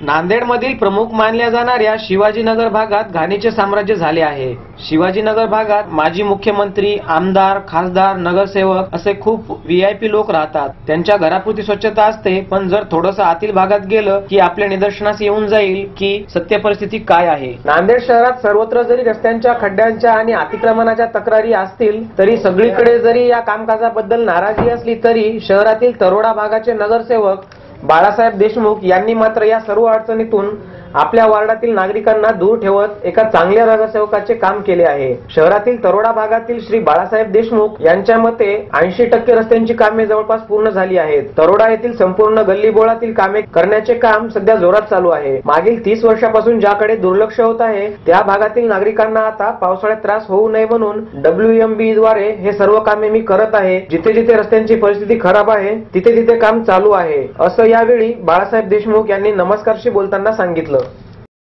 नांदेडमधील प्रमुख मानल्या जाणाऱ्या शिवाजीनगर भागात घाणीचे साम्राज्य झाले आहे. शिवाजीनगर भागात माजी मुख्यमंत्री आमदार खासदार नगरसेवक असे खूप व्हीआयपी लोक राहतात. त्यांच्या घरापुरती स्वच्छता असते पण जर थोडस आतील भागात गेलं की आपल्या निदर्शनास येऊन जाईल की सत्य परिस्थिती काय आहे. नांदेड शहरात सर्वत्र जरी रस्त्यांच्या खड्ड्यांच्या आणि अतिक्रमणाच्या तक्रारी असतील तरी सगळीकडे जरी या कामकाजाबद्दल नाराजी असली तरी शहरातील तरोडा भागाचे नगरसेवक बाळासाहेब देशमुख यांनी मात्र या सर्व अडचणीतून आपल्या वार्डातील नागरिकांना दूर ठेवत एका चांगल्या नगरसेवकाचे काम केले आहे. शहरातील तरोडा भागातील श्री बाळासाहेब देशमुख यांच्या मते ऐंशी टक्के रस्त्यांची कामे जवळपास पूर्ण झाली आहेत. तरोडा येथील संपूर्ण गल्लीबोळातील कामे करण्याचे काम सध्या जोरात चालू आहे. मागील तीस वर्षापासून ज्याकडे दुर्लक्ष होत आहे त्या भागातील नागरिकांना आता पावसाळ्यात त्रास होऊ नये म्हणून डब्ल्यू एम बी द्वारे हे सर्व कामे मी करत आहे. जिथे जिथे रस्त्यांची परिस्थिती खराब आहे तिथे तिथे काम चालू आहे. असं यावेळी बाळासाहेब देशमुख यांनी नमस्कारशी बोलताना सांगितलं.